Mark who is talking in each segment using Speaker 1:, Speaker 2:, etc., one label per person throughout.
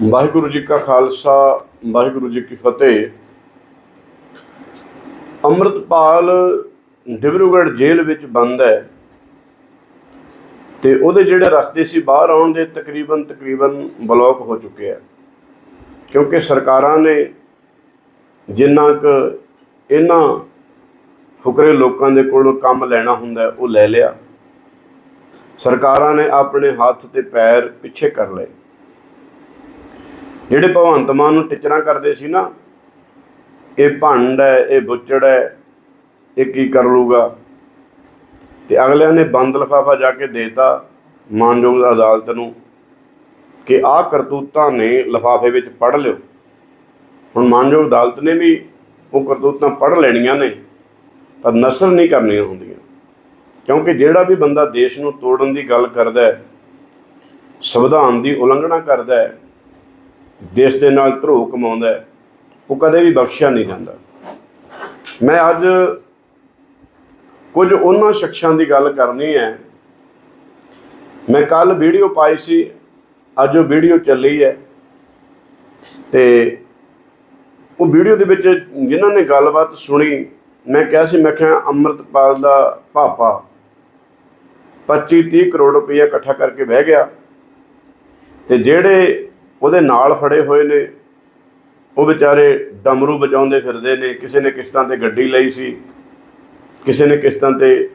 Speaker 1: ਵਾਹਿਗੁਰੂ ਜੀ ਕਾ ਖਾਲਸਾ, ਵਾਹਿਗੁਰੂ ਜੀ ਕੀ ਫਤਿਹ। ਅੰਮ੍ਰਿਤਪਾਲ ਡਿਬਰੂਗੜ੍ਹ ਜੇਲ੍ਹ ਵਿੱਚ ਬੰਦ ਹੈ ਤੇ ਉਹਦੇ ਜਿਹੜੇ ਰਸਤੇ ਸੀ ਬਾਹਰ ਆਉਣ ਦੇ ਤਕਰੀਬਨ ਤਕਰੀਬਨ ਬਲੌਕ ਹੋ ਚੁੱਕੇ ਆ। ਕਿਉਂਕਿ ਸਰਕਾਰਾਂ ਨੇ ਜਿੰਨਾ ਕੁ ਇਹਨਾਂ ਫੁਕਰੇ ਲੋਕਾਂ ਦੇ ਕੋਲੋਂ ਕੰਮ ਲੈਣਾ ਹੁੰਦਾ, ਉਹ ਲੈ ਲਿਆ। ਸਰਕਾਰਾਂ ਨੇ ਆਪਣੇ ਹੱਥ ਤੇ ਪੈਰ ਪਿੱਛੇ ਕਰ ਲਏ। ਜਿਹੜੇ ਭਗਵੰਤ ਮਾਨ ਨੂੰ ਟਿਚਰਾਂ ਕਰਦੇ ਸੀ ਨਾ, ਇਹ ਭੰਡ ਹੈ, ਇਹ ਬੁੱਚੜ ਹੈ, ਇਹ ਕੀ ਕਰ ਲੂਗਾ ਤੇ ਅਗਲਿਆਂ ਨੇ ਬੰਦ ਲਫਾਫਾ ਜਾ ਕੇ ਦੇਤਾ ਮਾਨਯੋਗ ਅਦਾਲਤ ਨੂੰ ਕਿ ਆਹ ਕਰਤੂਤਾਂ ਨੇ ਲਫਾਫੇ ਵਿੱਚ ਪੜ ਲਿਓ। ਹੁਣ ਮਾਨਯੋਗ ਅਦਾਲਤ ਨੇ ਵੀ ਉਹ ਕਰਤੂਤਾਂ ਪੜ ਲੈਣੀਆਂ ਨੇ, ਪਰ ਨਸਰ ਨਹੀਂ ਕਰਨੀਆਂ ਹੁੰਦੀਆਂ। ਕਿਉਂਕਿ ਜਿਹੜਾ ਵੀ ਬੰਦਾ ਦੇਸ਼ ਨੂੰ ਤੋੜਨ ਦੀ ਗੱਲ ਕਰਦਾ ਹੈ, ਸੰਵਿਧਾਨ ਦੀ ਉਲੰਘਣਾ ਕਰਦਾ ਹੈ ਦੇਸ਼ ਦੇ ਨਾਲ ਧਰੋ ਕਮਾਉਂਦਾ ਉਹ ਕਦੇ ਵੀ ਬਖਸ਼ਿਆ ਨਹੀਂ ਜਾਂਦਾ। ਮੈਂ ਅੱਜ ਕੁਝ ਉਹਨਾਂ ਸ਼ਖਸਾਂ ਦੀ ਗੱਲ ਕਰਨੀ ਹੈ। ਮੈਂ ਕੱਲ ਵੀਡੀਓ ਪਾਈ ਸੀ, ਅੱਜ ਉਹ ਵੀਡੀਓ ਚੱਲੀ ਹੈ। ਤੇ ਉਹ ਵੀਡੀਓ ਦੇ ਵਿੱਚ ਜਿਨ੍ਹਾਂ ਨੇ ਗੱਲਬਾਤ ਸੁਣੀ, ਮੈਂ ਕਿਹਾ ਸੀ, ਮੈਂ ਕਿਹਾ ਅੰਮ੍ਰਿਤਪਾਲ ਦਾ ਪਾਪਾ 25 30 ਕਰੋੜ ਰੁਪਏ ਇਕੱਠਾ ਕਰਕੇ ਬਹਿ ਗਿਆ। ਤੇ ਜਿਹੜੇ ਉਹਦੇ ਨਾਲ ਫੜੇ ਹੋਏ ਨੇ। ਉਹ ਵਿਚਾਰੇ ਡਮਰੂ ਵਜਾਉਂਦੇ ਫਿਰਦੇ ਨੇ। ਕਿਸੇ ਨੇ ਕਿਸ਼ਤਾਂ ਤੇ ਗੱਡੀ ਲਈ ਸੀ। ਕਿਸੇ ਨੇ ਕਿਸ਼ਤਾਂ ਤੇ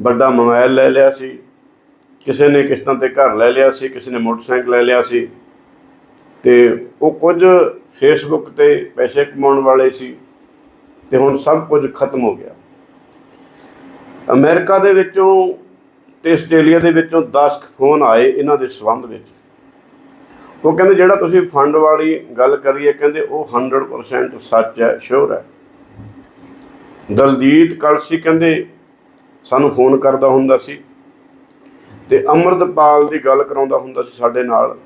Speaker 1: ਵੱਡਾ ਮੋਬਾਈਲ ਲੈ ਲਿਆ ਸੀ। ਕਿਸੇ ਨੇ ਕਿਸ਼ਤਾਂ ਤੇ ਘਰ ਲੈ ਲਿਆ ਸੀ। ਕਿਸੇ ਨੇ ਮੋਟਰਸਾਈਕਲ ਲੈ ਲਿਆ ਸੀ। ਤੇ ਉਹ ਕੁਝ ਫੇਸਬੁੱਕ ਤੇ ਪੈਸੇ ਕਮਾਉਣ ਵਾਲੇ ਸੀ। ਤੇ ਹੁਣ ਸਭ ਕੁਝ ਖਤਮ ਹੋ ਗਿਆ। ਅਮਰੀਕਾ ਦੇ ਵਿੱਚੋਂ ਤੇ ਆਸਟ੍ਰੇਲੀਆ ਦੇ ਵਿੱਚੋਂ 10 ਫੋਨ ਆਏ ਇਹਨਾਂ ਦੇ ਸਬੰਧ ਵਿੱਚ। ਉਹ ਕਹਿੰਦੇ ਜਿਹੜਾ ਤੁਸੀਂ ਫੰਡ ਵਾਲੀ ਗੱਲ ਕਰੀਏ, ਕਹਿੰਦੇ ਉਹ 100% ਸੱਚ ਹੈ ਸ਼ੋਰ ਹੈ। ਦਲਦੀਤ ਕਲਸੀ ਕਹਿੰਦੇ, ਸਾਨੂੰ ਫੋਨ ਕਰਦਾ ਹੁੰਦਾ ਸੀ ਤੇ ਅਮਰਤਪਾਲ ਦੀ ਗੱਲ ਕਰਾਉਂਦਾ ਹੁੰਦਾ ਸੀ ਸਾਡੇ ਨਾਲ।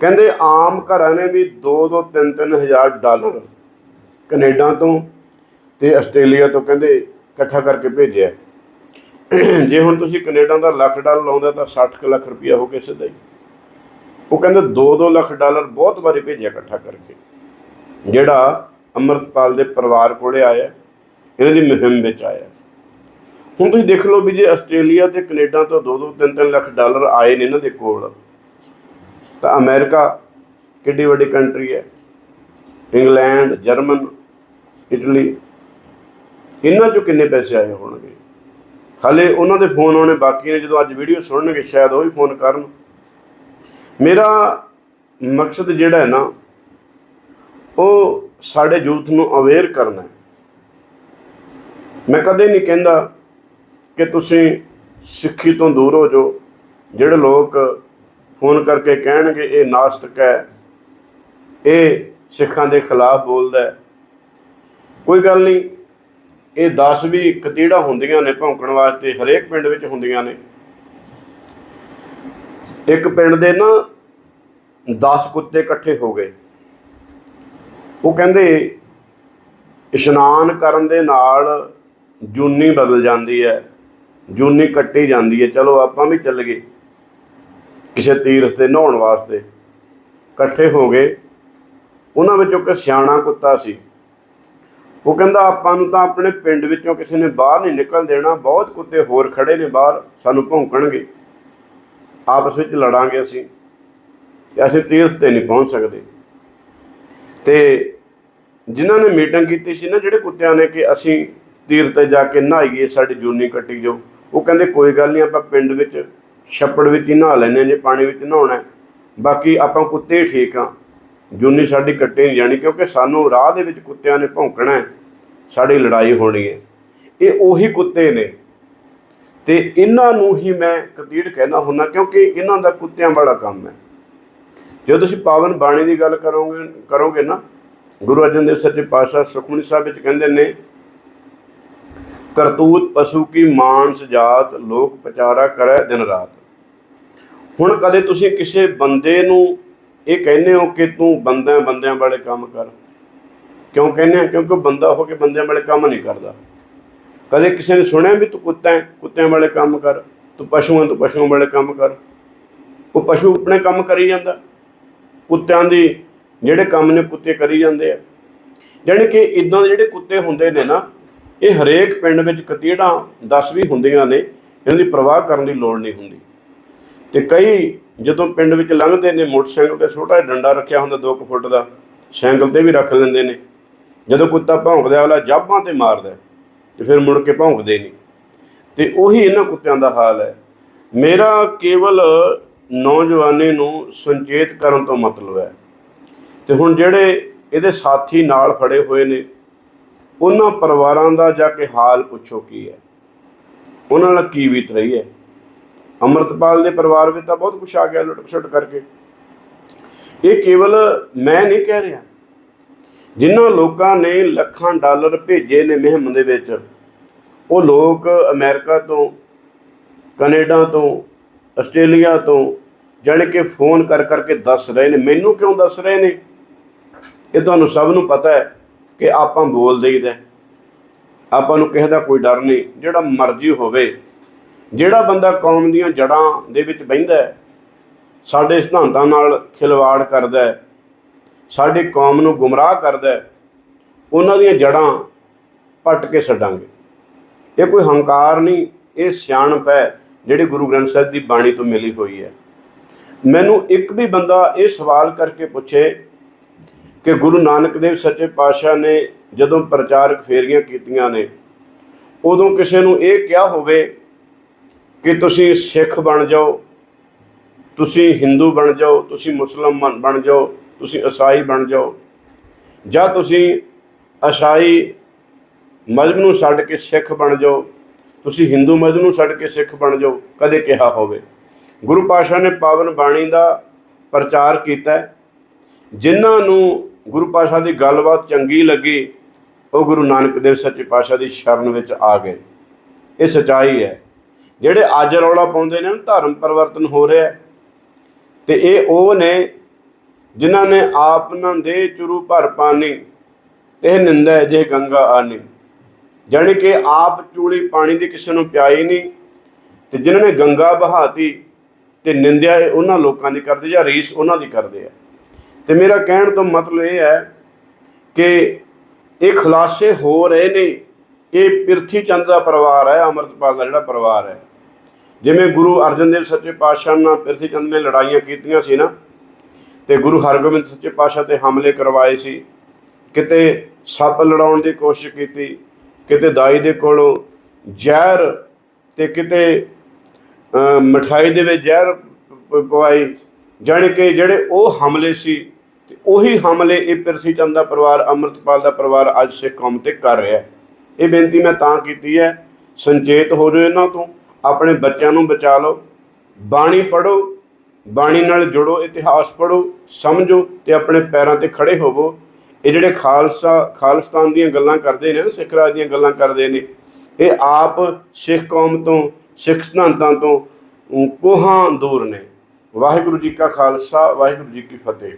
Speaker 1: ਕਹਿੰਦੇ ਆਮ ਘਰਾਂ ਨੇ ਵੀ 2-2 3-3 ਹਜ਼ਾਰ ਡਾਲਰ ਕੈਨੇਡਾ ਤੋਂ ਤੇ ਆਸਟ੍ਰੇਲੀਆ ਤੋਂ ਕਹਿੰਦੇ ਇਕੱਠਾ ਕਰਕੇ ਭੇਜਿਆ। ਜੇ ਹੁਣ ਤੁਸੀਂ ਕੈਨੇਡਾ ਦਾ ਲੱਖ ਡਾਲਰ ਲਾਉਂਦਾ ਤਾਂ 60 ਕੁ ਲੱਖ ਰੁਪਇਆ ਹੋ ਕੇ ਸਿੱਧਾ ਹੀ। ਉਹ ਕਹਿੰਦੇ 2-2 ਲੱਖ ਡਾਲਰ ਬਹੁਤ ਵਾਰੀ ਭੇਜਿਆ ਇਕੱਠਾ ਕਰਕੇ। ਜਿਹੜਾ ਅਮਰਤਪਾਲ ਦੇ ਪਰਿਵਾਰ ਕੋਲੇ ਆਇਆ, ਇਹਨਾਂ ਦੀ ਮੁਹਿੰਮ ਵਿੱਚ ਆਇਆ। ਹੁਣ ਤੁਸੀਂ ਦੇਖ ਲਓ ਵੀ ਜੇ ਆਸਟ੍ਰੇਲੀਆ ਤੇ ਕੈਨੇਡਾ ਤੋਂ 2-2 3-3 ਲੱਖ ਡਾਲਰ ਆਏ ਨੇ ਇਹਨਾਂ ਦੇ ਕੋਲ, ਤਾਂ ਅਮਰੀਕਾ ਕਿੱਡੀ ਵੱਡੀ ਕੰਟਰੀ ਹੈ। ਇੰਗਲੈਂਡ, ਜਰਮਨ, ਇਟਲੀ, ਇਹਨਾਂ ਚੋਂ ਕਿੰਨੇ ਪੈਸੇ ਆਏ ਹੋਣਗੇ? ਹਾਲੇ ਉਹਨਾਂ ਦੇ ਫੋਨ ਆਉਣੇ ਬਾਕੀ ਨੇ, ਜਦੋਂ ਅੱਜ ਵੀਡੀਓ ਸੁਣਨਗੇ, ਸ਼ਾਇਦ ਉਹ ਵੀ ਫੋਨ ਕਰਨ। ਮੇਰਾ ਮਕਸਦ ਜਿਹੜਾ ਹੈ ਨਾ, ਉਹ ਸਾਡੇ ਯੂਥ ਨੂੰ ਅਵੇਅਰ ਕਰਨਾ ਹੈ। ਮੈਂ ਕਦੇ ਨਹੀਂ ਕਹਿੰਦਾ ਕਿ ਤੁਸੀਂ ਸਿੱਖੀ ਤੋਂ ਦੂਰ ਹੋ ਜਾਓ। ਜਿਹੜੇ ਲੋਕ ਫੋਨ ਕਰਕੇ ਕਹਿਣਗੇ, ਇਹ ਨਾਸਤਕ ਹੈ, ਇਹ ਸਿੱਖਾਂ ਦੇ ਖਿਲਾਫ ਬੋਲਦਾ ਹੈ। ਕੋਈ ਗੱਲ ਨਹੀਂ, ਇਹ 10 ਵੀ ਕਤੀੜਾ ਹੁੰਦੀਆਂ ਨੇ, ਭੌਂਕਣ ਵਾਸਤੇ ਹਰੇਕ ਪਿੰਡ ਵਿੱਚ ਹੁੰਦੀਆਂ ਨੇ। ਇੱਕ ਪਿੰਡ ਦੇ ਨਾ 10 ਕੁੱਤੇ ਇਕੱਠੇ ਹੋ ਗਏ। ਉਹ ਕਹਿੰਦੇ ਇਸ਼ਨਾਨ ਕਰਨ ਦੇ ਨਾਲ ਜੂਨੀ ਬਦਲ ਜਾਂਦੀ ਹੈ, ਜੂਨੀ ਕੱਟੀ ਜਾਂਦੀ ਹੈ। ਚਲੋ ਆਪਾਂ ਵੀ ਚੱਲ ਗਏ ਕਿਸੇ ਤੀਰਥ ਤੇ ਨਹਾਉਣ ਵਾਸਤੇ। ਇਕੱਠੇ ਹੋ ਗਏ। ਉਹਨਾਂ ਵਿੱਚੋਂ ਇੱਕ ਸਿਆਣਾ ਕੁੱਤਾ ਸੀ। ਉਹ ਕਹਿੰਦਾ, ਆਪਾਂ ਨੂੰ ਤਾਂ ਆਪਣੇ ਪਿੰਡ ਵਿੱਚੋਂ ਕਿਸੇ ਨੇ ਬਾਹਰ ਨਹੀਂ ਨਿਕਲ ਦੇਣਾ। ਬਹੁਤ ਕੁੱਤੇ ਹੋਰ ਖੜੇ ਨੇ ਬਾਹਰ। ਸਾਨੂੰ ਭੌਂਕਣਗੇ। ਆਪਸ ਵਿੱਚ ਲੜਾਂਗੇ ਅਸੀਂ ਤੇ ਅਸੀਂ ਤੀਰਥ ਤੇ ਨਹੀਂ ਪਹੁੰਚ ਸਕਦੇ। ਤੇ ਜਿਨ੍ਹਾਂ ਨੇ ਮੀਟਿੰਗ ਕੀਤੀ ਸੀ ਨਾ, ਜਿਹੜੇ ਕੁੱਤਿਆਂ ਨੇ ਕਿ ਅਸੀਂ ਤੀਰਥ ਤੇ ਜਾ ਕੇ ਨਹਾਈਏ, ਸਾਡੀ ਜੂਨੀ ਕੱਟੀ ਜੋ, ਉਹ ਕਹਿੰਦੇ ਕੋਈ ਗੱਲ ਨਹੀਂ, ਆਪਾਂ ਪਿੰਡ ਵਿੱਚ ਛੱਪੜ ਵਿੱਚ ਹੀ ਨਹਾ ਲੈਨੇ ਜੇ ਪਾਣੀ ਵਿੱਚ ਨਹਾਉਣਾ ਬਾਕੀ ਆਪਾਂ ਕੁੱਤੇ ਹੀ ਠੀਕ ਆ ਜੂਨੀ ਸਾਡੀ ਕੱਟੇ ਨਹੀਂ ਜਾਣੀ, ਕਿਉਂਕਿ ਸਾਨੂੰ ਰਾਹ ਦੇ ਵਿੱਚ ਕੁੱਤਿਆਂ ਨੇ ਭੌਂਕਣਾ ਹੈ, ਸਾਡੀ ਲੜਾਈ ਹੋਣੀ ਹੈ। ਇਹ ਉਹੀ ਕੁੱਤੇ ਨੇ। ਤੇ ਇਹਨਾਂ ਨੂੰ ਹੀ ਮੈਂ ਕਤੀੜ ਕਹਿਣਾ ਹੁੰਦਾ, ਕਿਉਂਕਿ ਇਹਨਾਂ ਦਾ ਕੁੱਤਿਆਂ ਵਾਲਾ ਕੰਮ ਹੈ। ਜਦੋਂ ਤੁਸੀਂ ਪਾਵਨ ਬਾਣੀ ਦੀ ਗੱਲ ਕਰੋਗੇ ਕਰੋਗੇ ਨਾ, ਗੁਰੂ ਅਰਜਨ ਦੇਵ ਸੱਚੇ ਪਾਤਸ਼ਾਹ ਸੁਖਮਨੀ ਸਾਹਿਬ ਵਿੱਚ ਕਹਿੰਦੇ ਨੇ, ਕਰਤੂਤ ਪਸ਼ੂ ਕੀ ਮਾਨਸ ਜਾਤ, ਲੋਕ ਪਚਾਰਾ ਕਰੈ ਦਿਨ ਰਾਤ। ਹੁਣ ਕਦੇ ਤੁਸੀਂ ਕਿਸੇ ਬੰਦੇ ਨੂੰ ਇਹ ਕਹਿੰਦੇ ਹੋ ਕਿ ਤੂੰ ਬੰਦਿਆਂ ਬੰਦਿਆਂ ਵਾਲੇ ਕੰਮ ਕਰ? ਕਿਉਂ ਕਹਿੰਦੇ ਆ? ਕਿਉਂਕਿ ਉਹ ਬੰਦਾ ਹੋ ਕੇ ਬੰਦਿਆਂ ਵਾਲੇ ਕੰਮ ਨਹੀਂ ਕਰਦਾ। ਕਦੇ ਕਿਸੇ ਨੇ ਸੁਣਿਆ ਵੀ ਤੂੰ ਕੁੱਤਾ ਹੈ ਕੁੱਤਿਆਂ ਵਾਲੇ ਕੰਮ ਕਰ, ਤੂੰ ਪਸ਼ੂਆਂ ਹੈ ਤੂੰ ਪਸ਼ੂਆਂ ਵਾਲੇ ਕੰਮ ਕਰ। ਉਹ ਪਸ਼ੂ ਆਪਣੇ ਕੰਮ ਕਰੀ ਜਾਂਦਾ। ਕੁੱਤਿਆਂ ਦੀ ਜਿਹੜੇ ਕੰਮ ਨੇ ਕੁੱਤੇ ਕਰੀ ਜਾਂਦੇ ਆ। ਜਾਣੀ ਕਿ ਇਦਾਂ ਦੇ ਜਿਹੜੇ ਕੁੱਤੇ ਹੁੰਦੇ ਨੇ ਨਾ, ਇਹ ਹਰੇਕ ਪਿੰਡ ਵਿੱਚ ਕਤੀੜਾਂ 10 ਵੀ ਹੁੰਦੀਆਂ ਨੇ, ਇਹਨਾਂ ਦੀ ਪਰਵਾਹ ਕਰਨ ਦੀ ਲੋੜ ਨਹੀਂ ਹੁੰਦੀ। ਤੇ ਕਈ ਜਦੋਂ ਪਿੰਡ ਵਿੱਚ ਲੰਘਦੇ ਨੇ, ਮੋਟਰਸਾਈਕਲ ਤੇ ਛੋਟਾ ਜਿਹਾ ਡੰਡਾ ਰੱਖਿਆ ਹੁੰਦਾ 2 ਫੁੱਟ ਦਾ, ਸਾਈਕਲ ਤੇ ਵੀ ਰੱਖ ਲੈਂਦੇ ਨੇ। ਜਦੋਂ ਕੁੱਤਾ ਭੌਂਕਦਾ ਵਾਲਾ ਜਾਬਾਂ ਤੇ ਮਾਰਦਾ। ਤੇ ਫਿਰ ਮੁੜ ਕੇ ਭੌਂਕਦੇ ਨਹੀਂ। ਤੇ ਉਹੀ ਇਹਨਾਂ ਕੁੱਤਿਆਂ ਦਾ ਹਾਲ ਹੈ। ਮੇਰਾ ਕੇਵਲ ਨੌਜਵਾਨੀ ਨੂੰ ਸੰਚੇਤ ਕਰਨ ਤੋਂ ਮਤਲਬ ਹੈ। ਤੇ ਹੁਣ ਜਿਹੜੇ ਇਹਦੇ ਸਾਥੀ ਨਾਲ ਫੜੇ ਹੋਏ ਨੇ, ਉਹਨਾਂ ਪਰਿਵਾਰਾਂ ਦਾ ਜਾ ਕੇ ਹਾਲ ਪੁੱਛੋ ਕੀ ਹੈ। ਉਹਨਾਂ ਨਾਲ ਕੀ ਬੀਤ ਰਹੀ ਹੈ? ਅੰਮ੍ਰਿਤਪਾਲ ਦੇ ਪਰਿਵਾਰ ਵਿੱਚ ਤਾਂ ਬਹੁਤ ਕੁਝ ਆ ਗਿਆ ਲੁੱਟ ਖਸੁੱਟ ਕਰਕੇ। ਇਹ ਕੇਵਲ ਮੈਂ ਨਹੀਂ ਕਹਿ ਰਿਹਾ। ਜਿਨ੍ਹਾਂ ਲੋਕਾਂ ਨੇ ਲੱਖਾਂ ਡਾਲਰ ਭੇਜੇ ਨੇ ਮਹਿਮ ਦੇ ਵਿੱਚ, ਉਹ ਲੋਕ ਅਮਰੀਕਾ ਤੋਂ, ਕੈਨੇਡਾ ਤੋਂ, ਆਸਟ੍ਰੇਲੀਆ ਤੋਂ ਜਾਣੀ ਕਿ ਫੋਨ ਕਰ ਕਰਕੇ ਦੱਸ ਰਹੇ ਨੇ। ਮੈਨੂੰ ਕਿਉਂ ਦੱਸ ਰਹੇ ਨੇ? ਇਹ ਤੁਹਾਨੂੰ ਸਭ ਨੂੰ ਪਤਾ ਹੈ ਕਿ ਆਪਾਂ ਬੋਲ ਦੇਈਦਾ ਆਪਾਂ ਨੂੰ ਕਿਸੇ ਦਾ ਕੋਈ ਡਰ ਨਹੀਂ। ਜਿਹੜਾ ਮਰਜ਼ੀ ਹੋਵੇ, ਜਿਹੜਾ ਬੰਦਾ ਕੌਮ ਦੀਆਂ ਜੜਾਂ ਦੇ ਵਿੱਚ ਬਹਿੰਦਾ ਸਾਡੇ ਸਿਧਾਂਤਾਂ ਨਾਲ ਖਿਲਵਾੜ ਕਰਦਾ ਹੈ ਸਾਡੀ ਕੌਮ ਨੂੰ ਗੁੰਮਰਾਹ ਕਰਦਾ ਹੈ, ਉਹਨਾਂ ਦੀਆਂ ਜੜਾਂ ਪੱਟ ਕੇ ਛੱਡਾਂਗੇ। ਇਹ ਕੋਈ ਹੰਕਾਰ ਨਹੀਂ, ਇਹ ਸਿਆਣਪ ਹੈ ਜਿਹੜੀ ਗੁਰੂ ਗ੍ਰੰਥ ਸਾਹਿਬ ਦੀ ਬਾਣੀ ਤੋਂ ਮਿਲੀ ਹੋਈ ਹੈ। ਮੈਨੂੰ ਇੱਕ ਵੀ ਬੰਦਾ ਇਹ ਸਵਾਲ ਕਰਕੇ ਪੁੱਛੇ ਕਿ ਗੁਰੂ ਨਾਨਕ ਦੇਵ ਸੱਚੇ ਪਾਤਸ਼ਾਹ ਨੇ ਜਦੋਂ ਪ੍ਰਚਾਰਕ ਫੇਰੀਆਂ ਕੀਤੀਆਂ ਨੇ, ਉਦੋਂ ਕਿਸੇ ਨੂੰ ਇਹ ਕਿਹਾ ਹੋਵੇ ਕਿ ਤੁਸੀਂ ਸਿੱਖ ਬਣ ਜਾਓ, ਤੁਸੀਂ ਹਿੰਦੂ ਬਣ ਜਾਓ, ਤੁਸੀਂ ਮੁਸਲਮਾਨ ਬਣ ਜਾਓ ਤੁਸੀਂ ਅਸਾਈ ਬਣ ਜਾਓ ਜਾਂ ਤੁਸੀਂ ਅਸਾਈ ਮਜ਼ਹਬ ਨੂੰ ਛੱਡ ਕੇ ਸਿੱਖ ਬਣ ਜਾਓ ਤੁਸੀਂ ਹਿੰਦੂ ਮਜ਼ਹਬ ਨੂੰ ਛੱਡ ਕੇ ਸਿੱਖ ਬਣ ਜਾਓ ਕਦੇ ਕਿਹਾ ਹੋਵੇ। ਗੁਰੂ ਪਾਤਸ਼ਾਹ ਨੇ ਪਾਵਨ ਬਾਣੀ ਦਾ ਪ੍ਰਚਾਰ ਕੀਤਾ ਜਿਨ੍ਹਾਂ ਨੂੰ ਗੁਰੂ ਪਾਤਸ਼ਾਹ ਦੀ ਗੱਲਬਾਤ ਚੰਗੀ ਲੱਗੀ ਉਹ ਗੁਰੂ ਨਾਨਕ ਦੇਵ ਸੱਚੇ ਪਾਤਸ਼ਾਹ ਦੀ ਸ਼ਰਨ ਵਿੱਚ ਆ ਗਏ। ਇਹ ਸਚਾਈ ਹੈ। ਜਿਹੜੇ ਅੱਜ ਰੌਲਾ ਪਾਉਂਦੇ ਨੇ ਧਰਮ ਪਰਿਵਰਤਨ ਹੋ ਰਿਹਾ ਹੈ, ਤੇ ਇਹ ਉਹ ਨੇ ਜਿਨ੍ਹਾਂ ਨੇ ਆਪ ਨਾ ਦੇ ਚੁਰੂ ਭਰ ਪਾਣੀ ਤੇ ਨਿੰਦਾ ਜੇ ਗੰਗਾ ਆਨੀ। ਜਾਣੀ ਕਿ ਆਪ ਚੂਲੀ ਪਾਣੀ ਦੀ ਕਿਸੇ ਨੂੰ ਪਿਆਈ ਨਹੀਂ ਤੇ ਜਿਨ੍ਹਾਂ ਨੇ ਗੰਗਾ ਬਹਾਤੀ, ਤੇ ਨਿੰਦਿਆ ਇਹ ਉਹਨਾਂ ਲੋਕਾਂ ਦੀ ਕਰਦੇ ਜਾਂ ਰੀਸ ਉਹਨਾਂ ਦੀ ਕਰਦੇ ਆ। ਤੇ ਮੇਰਾ ਕਹਿਣ ਤੋਂ ਮਤਲਬ ਇਹ ਹੈ ਕਿ ਇਹ ਖੁਲਾਸੇ ਹੋ ਰਹੇ ਨੇ, ਇਹ ਪਿਰਥੀ ਚੰਦ ਦਾ ਪਰਿਵਾਰ ਹੈ, ਅਮਰਤਪਾਲ ਦਾ ਜਿਹੜਾ ਪਰਿਵਾਰ ਹੈ। ਜਿਵੇਂ ਗੁਰੂ ਅਰਜਨ ਦੇਵ ਸੱਚੇ ਪਾਤਸ਼ਾਹ ਨਾਲ ਪਿਰਥੀ ਚੰਦ ਨੇ ਲੜਾਈਆਂ ਕੀਤੀਆਂ ਸੀ ਨਾ ਤੇ ਗੁਰੂ ਹਰਗੋਬਿੰਦ ਸੱਚੇ ਪਾਤਸ਼ਾਹ ਤੇ ਹਮਲੇ ਕਰਵਾਏ ਸੀ। ਕਿਤੇ ਸੱਪ ਲੜਾਉਣ ਦੀ ਕੋਸ਼ਿਸ਼ ਕੀਤੀ ਕਿਤੇ ਦਾਈ ਦੇ ਕੋਲੋਂ ਜ਼ਹਿਰ ਤੇ ਕਿਤੇ ਅ, ਮਠਾਈ ਦੇ ਵਿੱਚ ਜ਼ਹਿਰ ਪਵਾਈ। ਜਾਣੀ ਕਿ ਜਿਹੜੇ ਉਹ ਹਮਲੇ ਸੀ ਤੇ ਉਹੀ ਹਮਲੇ ਇਹ ਪਿਰਥੀ ਚੰਦ ਦਾ ਪਰਿਵਾਰ ਅੰਮ੍ਰਿਤਪਾਲ ਦਾ ਪਰਿਵਾਰ ਅੱਜ ਸਿੱਖ ਕੌਮ ਤੇ ਕਰ ਰਿਹਾ। ਇਹ ਬੇਨਤੀ ਮੈਂ ਤਾਂ ਕੀਤੀ ਹੈ ਸੰਚੇਤ ਹੋ ਜਾਓ ਇਹਨਾਂ ਤੋਂ ਆਪਣੇ ਬੱਚਿਆਂ ਨੂੰ ਬਚਾ ਲਓ ਬਾਣੀ ਪੜੋ ਬਾਣੀ ਨਾਲ ਜੁੜੋ, ਇਤਿਹਾਸ ਪੜੋ ਸਮਝੋ ਤੇ ਆਪਣੇ ਪੈਰਾਂ ਤੇ ਖੜੇ ਹੋਵੋ। ਇਹ ਜਿਹੜੇ ਖਾਲਸਾ, ਖਾਲਸਤਾਨ ਦੀਆਂ ਗੱਲਾਂ ਕਰਦੇ ਨੇ ਨਾ, ਸਿੱਖ ਰਾਜ ਦੀਆਂ ਗੱਲਾਂ ਕਰਦੇ ਨੇ, ਇਹ ਆਪ ਸਿੱਖ ਕੌਮ ਤੋਂ, ਸਿੱਖ ਸਿਧਾਂਤਾਂ ਤੋਂ ਕੋਹਾਂ ਦੂਰ ਨੇ। ਵਾਹਿਗੁਰੂ ਜੀ ਕਾ ਖਾਲਸਾ, ਵਾਹਿਗੁਰੂ ਜੀ ਕੀ ਫਤਿਹ।